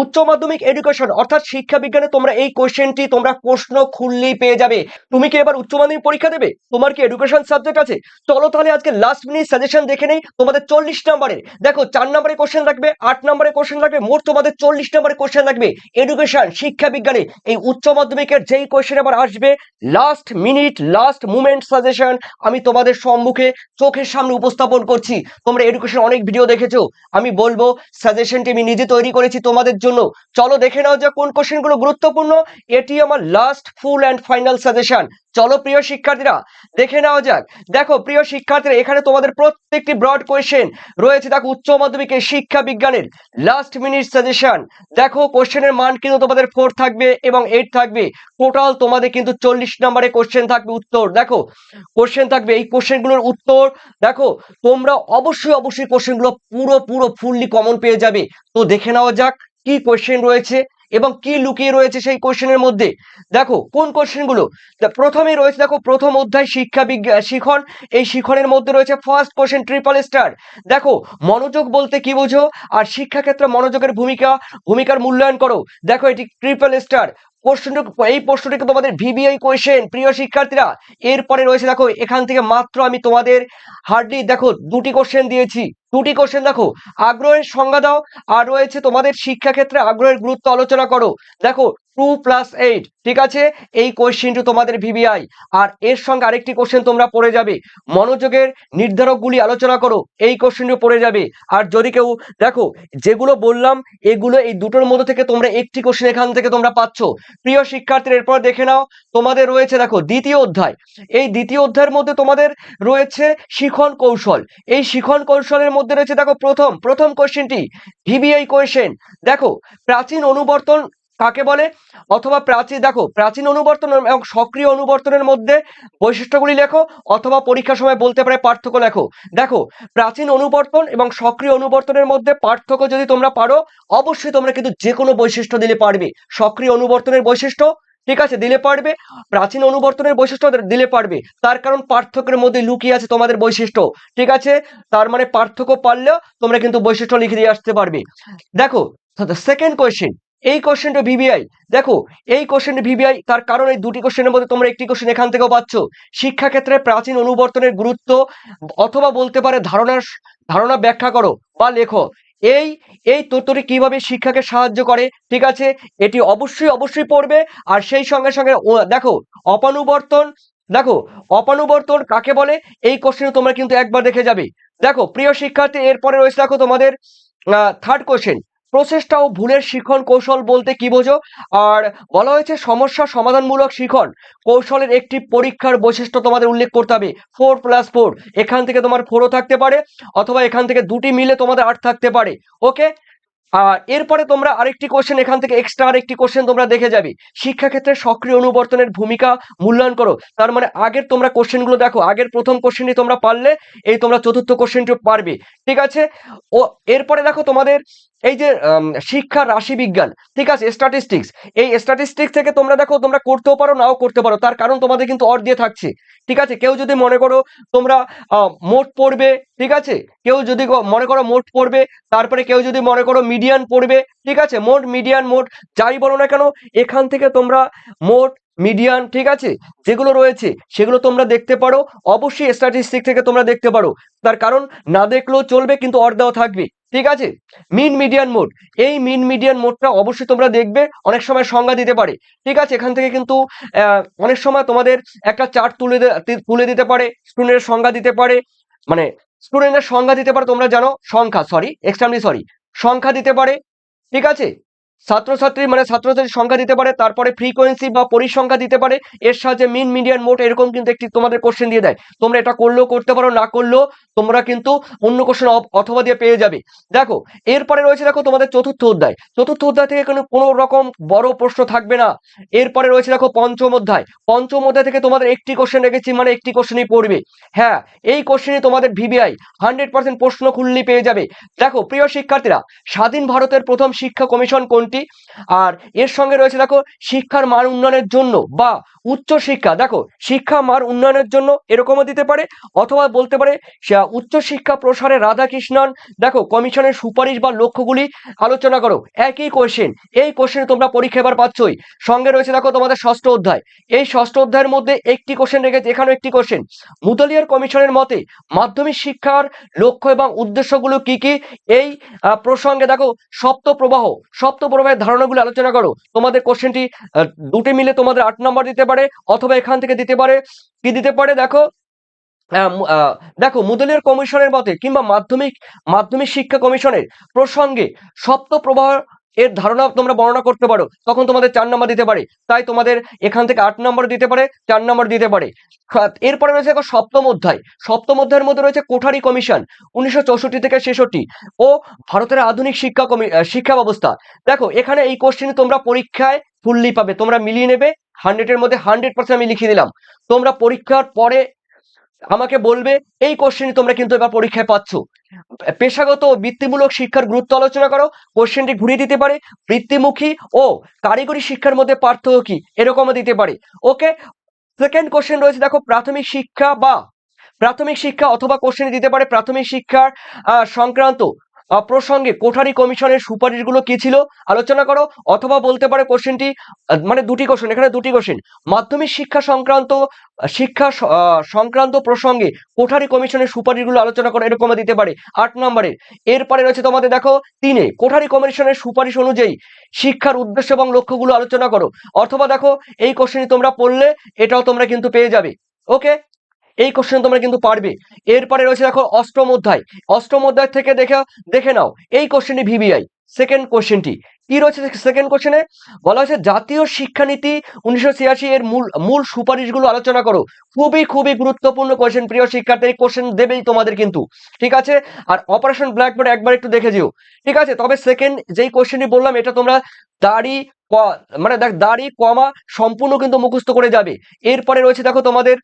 উচ্চ মাধ্যমিক এডুকেশন অর্থাৎ শিক্ষা বিজ্ঞানে তোমরা এই কোশ্চেনটি তোমরা প্রশ্ন খুললেই পেয়ে যাবে। তুমি কি এবার উচ্চ মাধ্যমিক পরীক্ষা দেবে? তোমার কি এডুকেশন সাবজেক্ট আছে? চলো তাহলে আজকে লাস্ট মিনিট সাজেশন দেখে নেই, তোমাদের চল্লিশ নম্বরের দেখো, চার নম্বরে কোশ্চেন রাখবে আট নম্বরে কোশ্চেন রাখবে মোট তোমাদের চল্লিশ নম্বরে কোশ্চেন রাখবে এডুকেশন শিক্ষা বিজ্ঞানে এই উচ্চ মাধ্যমিকের যেই কোশ্চেন আবার আসবে last minute last moment suggestion আমি তোমাদের সম্মুখে চোখের সামনে উপস্থাপন করছি। তোমরা এডুকেশন অনেক ভিডিও দেখেছ। আমি বলব সাজেশনটি আমি নিজে তৈরি করেছি, তোমাদের জন্য। চলো দেখে নাও যে কোন কোশ্চেনগুলো গুরুত্বপূর্ণ। এটি আমার last full and final suggestion চলো প্রিয় শিক্ষার্থীরা, দেখে নেওয়া যাক। দেখো প্রিয় শিক্ষার্থীরা, এখানে তোমাদের প্রত্যেকটি ব্রড কোয়েশ্চেন রয়েছে। দেখো উচ্চ মাধ্যমিকের শিক্ষা বিজ্ঞানের লাস্ট মিনিট সাজেশন দেখো কোশ্চেনের মান কিন্তু তোমাদের ফোর থাকবে এবং এইট থাকবে। টোটাল তোমাদের কিন্তু চল্লিশ নম্বরে কোশ্চেন থাকবে উত্তর। দেখো কোশ্চেন থাকবে এই কোশ্চেনগুলোর উত্তর। দেখো, তোমরা অবশ্যই অবশ্যই কোশ্চেনগুলো পুরো পুরো ফুললি কমন পেয়ে যাবে। তো দেখে নেওয়া যাক। কি কোশ্চেন রয়েছে এবং কি লুকিয়ে রয়েছে সেই কোশ্চেনের মধ্যে? দেখো, কোন কোশ্চেনগুলো প্রথমে রয়েছে, দেখো, প্রথম অধ্যায় শিক্ষা বিজ্ঞান শিখন। এই শিখনের মধ্যে রয়েছে ফার্স্ট কোশ্চেন ট্রিপল স্টার দেখো, মনোযোগ বলতে কি বোঝো? আর শিক্ষাক্ষেত্রে মনোযোগের ভূমিকা, ভূমিকার মূল্যায়ন করো। দেখো, এটি ট্রিপল স্টার এই প্রশ্নটিকে তোমাদের ভিবিআই কোয়েশ্চেন প্রিয় শিক্ষার্থীরা। এরপরে রয়েছে, দেখো, এখান থেকে মাত্র আমি তোমাদের হার্ডলি দেখো, দুটি কোশ্চেন দিয়েছি। দুটি কোশ্চেন দেখো। আগ্রহের সংজ্ঞা দাও, আর রয়েছে তোমাদের শিক্ষাক্ষেত্রে আগ্রহের গুরুত্ব আলোচনা করো। দেখো টু প্লাস এইট ঠিক আছে? এই কোশ্চেনটি তোমাদের ভিবিআই আর এর সঙ্গে আরেকটি কোশ্চেন তোমরা পড়ে যাবে। মনোযোগের নির্ধারকগুলি আলোচনা করো, এই কোশ্চেনটি পড়ে যাবে। আর যদি কেউ, দেখো, যেগুলো বললাম, এগুলো এই দুটোর মধ্যে থেকে তোমরা একটি কোশ্চেন এখান থেকে তোমরা পাচ্ছ। প্রিয় শিক্ষার্থীর, এরপর দেখে নাও তোমাদের রয়েছে, দেখো, দ্বিতীয় অধ্যায়। এই দ্বিতীয় অধ্যায়ের মধ্যে তোমাদের রয়েছে শিখন কৌশল। এই শিখন কৌশলের মধ্যে রয়েছে, দেখো, প্রথম প্রথম কোশ্চেনটি ভিবিআই কোয়েশ্চেন দেখো, প্রাচীন অনুবর্তন কাকে বলে? অথবা প্রাচীন, দেখো, প্রাচীন অনুবর্তন এবং সক্রিয় অনুবর্তনের মধ্যে বৈশিষ্ট্যগুলি লেখো, অথবা পরীক্ষার সময় বলতে পারে পার্থক্য লেখো। দেখো, প্রাচীন অনুবর্তন এবং সক্রিয় অনুবর্তনের মধ্যে পার্থক্য যদি তোমরা পারো, অবশ্যই তোমরা কিন্তু যে কোনো বৈশিষ্ট্য দিলে পারবে। সক্রিয় অনুবর্তনের বৈশিষ্ট্য ঠিক আছে, দিলে পারবে। প্রাচীন অনুবর্তনের বৈশিষ্ট্য দিলে পারবে। তার কারণ পার্থক্যের মধ্যে লুকিয়ে আছে তোমাদের বৈশিষ্ট্য। ঠিক আছে? তার মানে পার্থক্য পারলেও তোমরা কিন্তু বৈশিষ্ট্য লিখে দিয়ে আসতে পারবে। দেখো সেকেন্ড কোয়েশ্চেন এই কোশ্চেনটা ভিবিআই দেখো, এই কোশ্চেনটা ভিবিআই তার কারণ এই দুটি কোশ্চেনের মধ্যে তোমরা একটি কোশ্চেন এখান থেকেও পাচ্ছ। শিক্ষাক্ষেত্রে প্রাচীন অনুবর্তনের গুরুত্ব, অথবা বলতে পারে ধারণার, ধারণা ব্যাখ্যা করো বা লেখো। এই এই তথ্যটি কীভাবে শিক্ষাকে সাহায্য করে? ঠিক আছে, এটি অবশ্যই অবশ্যই পড়বে। আর সেই সঙ্গে সঙ্গে দেখো, অপানুবর্তন দেখো, অপানুবর্তন কাকে বলে? এই কোশ্চেন তোমরা কিন্তু একবার দেখে যাবে। দেখো, প্রিয় শিক্ষার্থী, এরপরে রয়েছে, দেখো তোমাদের থার্ড কোশ্চেন প্রচেষ্টা ও ভুলের শিখন কৌশল বলতে কি বোঝো? আর বলা হয়েছে সমস্যা সমাধানমূলক শিখন। কৌশলের একটি পরীক্ষার বৈশিষ্ট্য তোমাদের উল্লেখ করতে হবে। Four plus four. এখান থেকে তোমার ফোরও থাকতে পারে, অথবা এখান থেকে দুটি মিলে তোমাদের আট থাকতে পারে। ওকে? আর এরপরে তোমরা আরেকটি কোশ্চেন এখান থেকে এক্সট্রা আরেকটি কোশ্চেন তোমরা দেখে যাবে। শিক্ষাক্ষেত্রে সক্রিয় অনুবর্তনের ভূমিকা মূল্যায়ন করো। তার মানে আগের তোমরা কোশ্চেনগুলো দেখো। আগের প্রথম কোশ্চেনটি তোমরা পারলে, এই তোমরা চতুর্থ কোশ্চেনটি পারবে। ঠিক আছে? ও, এরপরে দেখো তোমাদের এই যে শিক্ষা রাশি বিজ্ঞান, ঠিক আছে স্ট্যাটিস্টিক্স এই স্ট্যাটিস্টিক্স থেকে তোমরা দেখো, তোমরা করতেও পারো, নাও করতে পারো, তার কারণ তোমাদের কিন্তু অর দিয়ে থাকছে, ঠিক আছে, কেউ যদি মনে করো তোমরা মোট পড়বে, ঠিক আছে, কেউ যদি মনে করো মোট পড়বে, তারপরে কেউ যদি মনে করো মিডিয়ান পড়বে, ঠিক আছে, মোট মিডিয়ান মোট যাই বলো না কেন, এখান থেকে তোমরা মোট মিডিয়ান ঠিক আছে, যেগুলো রয়েছে, সেগুলো তোমরা দেখতে পারো, অবশ্যই স্ট্যাটিস্টিক থেকে তোমরা দেখতে পারো, তার কারণ না দেখলেও চলবে, কিন্তু অর দেওয়া থাকবে। ঠিক আছে? মিন মিডিয়ান মোড এই মিন মিডিয়ান মোডটা অবশ্যই তোমরা দেখবে, অনেক সময় সংজ্ঞা দিতে পারে। ঠিক আছে? এখান থেকে কিন্তু অনেক সময় তোমাদের একটা চার্ট তুলে তুলে দিতে পারে স্টুডেন্টের সংজ্ঞা দিতে পারে মানে স্টুডেন্টের সংজ্ঞা দিতে পারে, তোমরা জানো সংখ্যা সরি এক্সট্রামলি সরি সংখ্যা দিতে পারে, ঠিক আছে? ছাত্রছাত্রী মানে ছাত্রছাত্রীর সংখ্যা দিতে পারে, তারপরে ফ্রিকোয়েন্সি বা পরিসংখ্যা দিতে পারে। এর সাহায্যে মিন মিডিয়ান মোট এরকম কিন্তু একটি তোমাদের কোশ্চেন দিয়ে দেয়। তোমরা এটা করলেও করতে পারো, না করলেও তোমরা কিন্তু অন্য কোশ্চেন অথবা দিয়ে পেয়ে যাবে। দেখো, এরপরে রয়েছে দেখো তোমাদের চতুর্থ অধ্যায়। চতুর্থ অধ্যায় থেকে কোনো কোনো রকম বড় প্রশ্ন থাকবে না। এরপরে রয়েছে দেখো পঞ্চম অধ্যায়। পঞ্চম অধ্যায় থেকে তোমাদের একটি কোশ্চেন রেখেছি মানে একটি কোশ্চেনই পড়বে। হ্যাঁ এই কোশ্চেনই তোমাদের ভিবিআই হান্ড্রেড পার্সেন্ট প্রশ্ন খুললেই পেয়ে যাবে। দেখো, প্রিয় শিক্ষার্থীরা, স্বাধীন ভারতের প্রথম শিক্ষা কমিশন কোনটি? কোনটি আর এর সঙ্গে রয়েছে দেখো, শিক্ষার মান উন্নয়নের জন্য বা উচ্চ শিক্ষা। দেখো, শিক্ষা মান উন্নয়নের জন্য এরকমও দিতে পারে অথবা বলতে পারে উচ্চ শিক্ষা প্রসারে রাধাকৃষ্ণন, দেখো, কমিশনের সুপারিশ বা লক্ষ্যগুলি আলোচনা করো। একই কোশ্চেন এই কোশ্চেন তোমরা পরীক্ষা এবার পাচ্ছই। সঙ্গে রয়েছে দেখো তোমাদের ষষ্ঠ অধ্যায়। এই ষষ্ঠ অধ্যায়ের মধ্যে একটি কোশ্চেন রেখেছে, এখানেও একটি কোশ্চেন মুদলিয়ার কমিশনের মতে মাধ্যমিক শিক্ষার লক্ষ্য এবং উদ্দেশ্যগুলো কি কি? এই প্রসঙ্গে দেখো, সপ্ত প্রবাহ, সপ্ত প্রবাহের ধারণাগুলো আলোচনা করো। তোমাদের কোশ্চেনটি দুটি মিলে তোমাদের আট নম্বর দিতে পারে, অথবা এখান থেকে দিতে পারে। কি দিতে পারে? দেখো দেখো মুদলের কমিশনের মতে কিংবা মাধ্যমিক মাধ্যমিক শিক্ষা কমিশনের প্রসঙ্গে সপ্ত প্রবাহ এর ধারণা তোমরা বর্ণনা করতে পারো। তখন তোমাদের চার নম্বর দিতে পারে। তাই তোমাদের এখান থেকে আট নম্বর দিতে পারে, চার নম্বর দিতে পারে। এরপরে রয়েছে দেখো সপ্তম অধ্যায়। সপ্তম অধ্যায়ের মধ্যে রয়েছে কোঠারি কমিশন, উনিশশো চৌষট্টি থেকে ছেষট্টি। ও ভারতের আধুনিক শিক্ষা কমি শিক্ষা ব্যবস্থা। দেখো, এখানে এই কোশ্চেন তোমরা পরীক্ষায় ফুললি পাবে। তোমরা মিলিয়ে নেবে। হান্ড্রেডের মধ্যে হান্ড্রেড পার্সেন্ট আমি লিখে দিলাম। তোমরা পরীক্ষার পরে আমাকে বলবে, এই কোশ্চেন তোমরা কিন্তু এবার পরীক্ষায় পাচ্ছ। পেশাগত ও বৃত্তিমূলক শিক্ষার গুরুত্ব আলোচনা করো কোশ্চেনটি ঘুরিয়ে দিতে পারে, বৃত্তিমুখী ও কারিগরি শিক্ষার মধ্যে পার্থক্য কি, এরকমও দিতে পারে। ওকে সেকেন্ড কোশ্চেন রয়েছে, দেখো, প্রাথমিক শিক্ষা বা প্রাথমিক শিক্ষা অথবা কোশ্চেন দিতে পারে, প্রাথমিক শিক্ষার সংক্রান্ত। প্রসঙ্গে কোঠারি কমিশনের সুপারিশগুলো কি ছিল? আলোচনা করো, অথবা বলতে পারে কোশ্চেনটি মানে দুটি কোশ্চেন এখানে দুটি কোশ্চেন মাধ্যমিক শিক্ষা সংক্রান্ত শিক্ষা সংক্রান্ত প্রসঙ্গে কোঠারি কমিশনের সুপারিশগুলো আলোচনা করো, এরকম দিতে পারে। আট নম্বরে এরপরে রয়েছে তোমাদের দেখো, তিনে, কোঠারি কমিশনের সুপারিশ অনুযায়ী শিক্ষার উদ্দেশ্য এবং লক্ষ্যগুলো আলোচনা করো। অথবা দেখো, এই কোশ্চেনটি তোমরা পড়লে, এটাও তোমরা কিন্তু পেয়ে যাবে। ওকে এই কোশ্চেন তোমরা কিন্তু পারবে। এরপরে রয়েছে দেখো অষ্টম অধ্যায়। অষ্টম অধ্যায় থেকে দেখে দেখে নাও। এই কোশ্চেনটি ভিবিআই সেকেন্ড কোশ্চেনটি কি রয়েছে সেকেন্ড কোশ্চেনে বলা হয়েছে, জাতীয় শিক্ষানীতি উনিশশো ছিয়াশি এর মূল মূল সুপারিশগুলো আলোচনা করো। খুবই খুবই গুরুত্বপূর্ণ কোশ্চেন প্রিয় শিক্ষার্থী কোশ্চেন দেবেই তোমাদের কিন্তু। ঠিক আছে? আর অপারেশন ব্ল্যাকবোর্ড একবার একটু দেখে যেও। ঠিক আছে? তবে সেকেন্ড যেই কোশ্চেনটি বললাম, এটা তোমরা দাড়ি মানে দেখ, দাড়ি, কমা সম্পূর্ণ কিন্তু মুখস্থ করে যাবে। এরপরে রয়েছে দেখো তোমাদের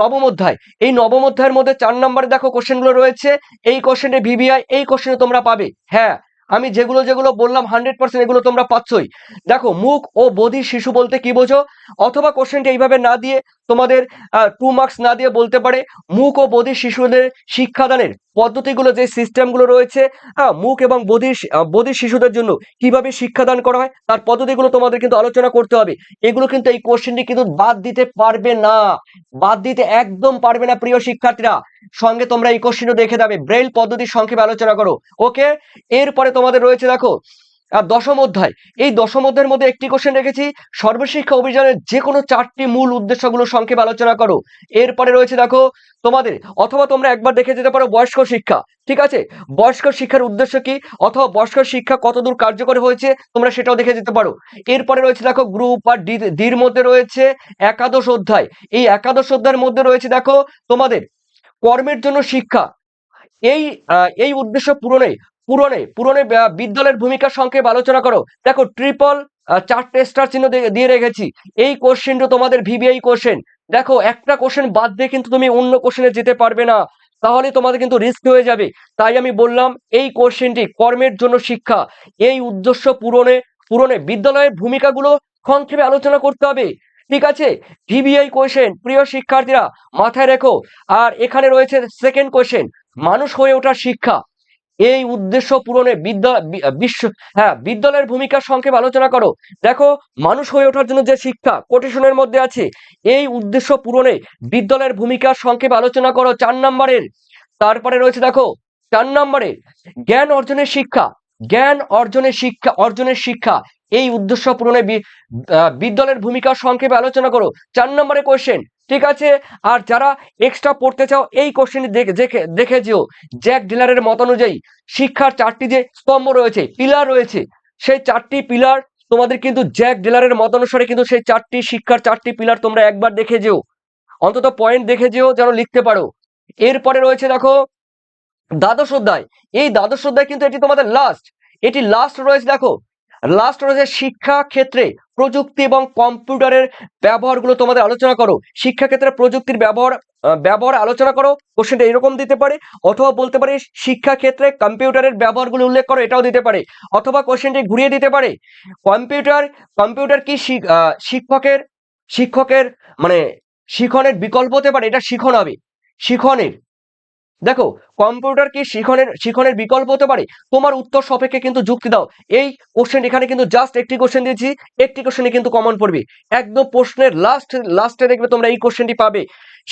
নবম অধ্যায়। এই নবম অধ্যায়ের মধ্যে চার নম্বরে দেখো কোশ্চেনগুলো রয়েছে। এই কোশ্চেনে ভিভিআই এই কোশ্চেনে তোমরা পাবে। হ্যাঁ আমি যেগুলো যেগুলো বললাম হান্ড্রেড পার্সেন্ট এগুলো তোমরা পাচ্ছই। দেখো, মুখ ও বধির শিশু বলতে কি বোঝো? অথবা কোশ্চেনটা এইভাবে না দিয়ে তোমাদের টু মার্কস না দিয়ে বলতে পারে, মুখ ও বধির শিশুদের শিক্ষাদানের পদ্ধতিগুলো, যে সিস্টেমগুলো রয়েছে হ্যাঁ মুখ এবং বধির বধির শিশুদের জন্য কীভাবে শিক্ষাদান করা হয়, তার পদ্ধতিগুলো তোমাদের কিন্তু আলোচনা করতে হবে। এগুলো কিন্তু এই কোশ্চেনটি কিন্তু বাদ দিতে পারবে না। বাদ দিতে একদম পারবে না, প্রিয় শিক্ষার্থীরা। সঙ্গে তোমরা এই কোশ্চেনও দেখে যাবে। ব্রেল পদ্ধতির সংক্ষেপে আলোচনা করো। ওকে এরপরে তোমাদের রয়েছে, দেখো। দশম অধ্যায়। এই দশম অধ্যায়ের মধ্যে একটি কোশ্চেন রেখেছি। সর্বশিক্ষা অভিযানের যে কোনো চারটি মূল উদ্দেশ্যগুলো সংক্ষেপে আলোচনা করো। এরপরে রয়েছে, দেখো, তোমাদের, অথবা তোমরা একবার দেখে যেতে পারো বয়স্ক শিক্ষা, ঠিক আছে? বয়স্ক শিক্ষার উদ্দেশ্য কি? অথবা বয়স্ক শিক্ষা কতদূর কার্যকর হয়েছে? তোমরা সেটাও দেখে যেতে পারো। এরপরে রয়েছে, দেখো, গ্রুপ আর ডির মধ্যে রয়েছে একাদশ অধ্যায়। এই একাদশ অধ্যায়ের মধ্যে রয়েছে, দেখো, তোমাদের কর্মের জন্য শিক্ষা। এই এই উদ্দেশ্য পূরণে পূরণে পূরণে বিদ্যালয়ের ভূমিকা সংক্ষেপে আলোচনা করো। দেখো ট্রিপল চারটে স্টার চিহ্ন দিয়ে- দিয়ে রেখেছি। এই কোশ্চেনটা তোমাদের ভিবিআই কোশ্চেন দেখো, একটা কোশ্চেন বাদ দিয়ে কিন্তু তুমি অন্য কোশ্চেনে যেতে পারবে না। তাহলে তোমাদের কিন্তু রিস্ক হয়ে যাবে। তাই আমি বললাম, এই কোশ্চেনটি কর্মের জন্য শিক্ষা। এই উদ্দেশ্য পূরণে পূরণে বিদ্যালয়ের ভূমিকাগুলো সংক্ষেপে আলোচনা করতে হবে। ঠিক আছে? ভিবিআই কোশ্চেন প্রিয় শিক্ষার্থীরা, মাথায় রেখো। আর এখানে রয়েছে সেকেন্ড কোশ্চেন মানুষ হয়ে ওঠার শিক্ষা। এই উদ্দেশ্য পূরণে বিদ্যা বিশ্ব হ্যাঁ বিদ্যালয়ের ভূমিকা সংক্ষেপে আলোচনা করো। দেখো, মানুষ হয়ে ওঠার জন্য যে শিক্ষা কোটেশনের মধ্যে আছে, এই উদ্দেশ্য পূরণে বিদ্যালয়ের ভূমিকা সংক্ষেপে আলোচনা করো চার নম্বরের। তারপরে রয়েছে দেখো, চার নম্বরে, জ্ঞান অর্জনের শিক্ষা, জ্ঞান অর্জনের শিক্ষা অর্জনের শিক্ষা, এই উদ্দেশ্য পূরণে বিদ্যালয়ের ভূমিকা সংক্ষেপে আলোচনা করো। চার নম্বরে কোশ্চেন ঠিক আছে? আর যারা এক্সট্রা পড়তে চাও, এই কোশ্চেন দেখে যেও। জ্যাক ডিলারের মত অনুযায়ী শিক্ষার চারটি যে স্তম্ভ রয়েছে পিলার রয়েছে, সেই চারটি পিলার তোমাদের কিন্তু জ্যাক ডিলারের মত অনুসারে কিন্তু সেই চারটি শিক্ষার চারটি পিলার তোমরা একবার দেখে যেও। অন্তত পয়েন্ট দেখে যেও, যেন লিখতে পারো। এরপরে রয়েছে দেখো, দ্বাদশ অধ্যায়। এই দ্বাদশ অধ্যায় কিন্তু এটি তোমাদের লাস্ট এটি লাস্ট রয়েছে, দেখো লাস্ট রয়েছে শিক্ষা ক্ষেত্রে প্রযুক্তি এবং কম্পিউটারের ব্যবহারগুলো তোমাদের আলোচনা করো। শিক্ষা ক্ষেত্রে প্রযুক্তির ব্যবহার ব্যবহার আলোচনা করো। কোশ্চেনটা এরকম দিতে পারে, অথবা বলতে পারে শিক্ষা ক্ষেত্রে কম্পিউটারের ব্যবহারগুলো উল্লেখ করো, এটাও দিতে পারে। অথবা কোশ্চেনটি ঘুরিয়ে দিতে পারে, কম্পিউটার কম্পিউটার কি শিক- শিক্ষকের শিক্ষকের মানে শিখনের বিকল্প হতে পারে, এটা শিখন হবে শিখনের। দেখো কম্পিউটার কি শিখনের শিখনের বিকল্প হতে পারে? তোমার উত্তর সাপেক্ষে কিন্তু যুক্তি দাও। এই কোশ্চেন এখানে কিন্তু জাস্ট একটি কোশ্চেন দিয়েছি, একটি কোশ্চেনে কিন্তু কমন পড়বে। একদম প্রশ্নের লাস্ট লাস্টে দেখবে তোমরা এই কোশ্চেনটি পাবে।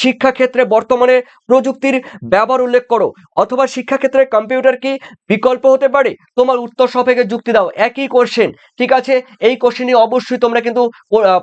শিক্ষাক্ষেত্রে বর্তমানে প্রযুক্তির ব্যবহার উল্লেখ করো, অথবা শিক্ষাক্ষেত্রে কম্পিউটার কি বিকল্প হতে পারে? তোমার উত্তর সাপেক্ষে যুক্তি দাও, একই কোশ্চেন ঠিক আছে? এই কোশ্চেনটি অবশ্যই তোমরা কিন্তু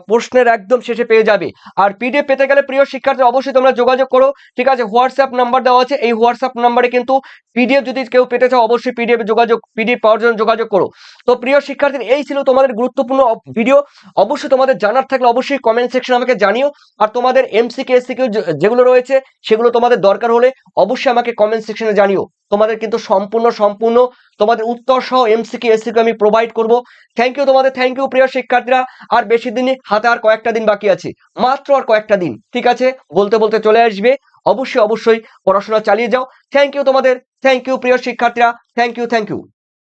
প্রশ্নের একদম শেষে পেয়ে যাবে। আর পিডিএফ পেতে গেলে প্রিয় শিক্ষার্থী, অবশ্যই তোমরা যোগাযোগ করো, ঠিক আছে? হোয়াটসঅ্যাপ নাম্বার দেওয়া আছে, এই হোয়াটসঅ্যাপ নাম্বারে কিন্তু পিডিএফ যদি কেউ পেতে চাও, অবশ্যই পিডিএফ যোগাযোগ পিডিএফ পাওয়ার জন্য যোগাযোগ করো। তো প্রিয় শিক্ষার্থী, এই ছিল তোমাদের গুরুত্বপূর্ণ ভিডিও অবশ্যই তোমাদের জানার থাকলে অবশ্যই কমেন্ট সেকশন আমাকে জানিও, আর তোমাদের এমসিকে এসসিকে যেগুলো রয়েছে, সেগুলো তোমাদের দরকার হলে অবশ্যই আমাকে কমেন্ট সেকশনে জানিও। তোমাদের কিন্তু সম্পূর্ণ সম্পূর্ণ তোমাদের উত্তর সহ এমসিকে এসসিকে আমি প্রোভাইড করব। থ্যাংক ইউ তোমাদের থ্যাংক ইউ প্রিয় শিক্ষার্থীরা। আর বেশি দিনই হাতে আর কয়েকটা দিন বাকি আছে। মাত্র আর কয়েকটা দিন, ঠিক আছে? বলতে বলতে চলে আসবে। অবশ্যই অবশ্যই পড়াশোনা চালিয়ে যাও। থ্যাংক ইউ তোমাদের থ্যাংক ইউ প্রিয় শিক্ষার্থীরা। Thank you thank you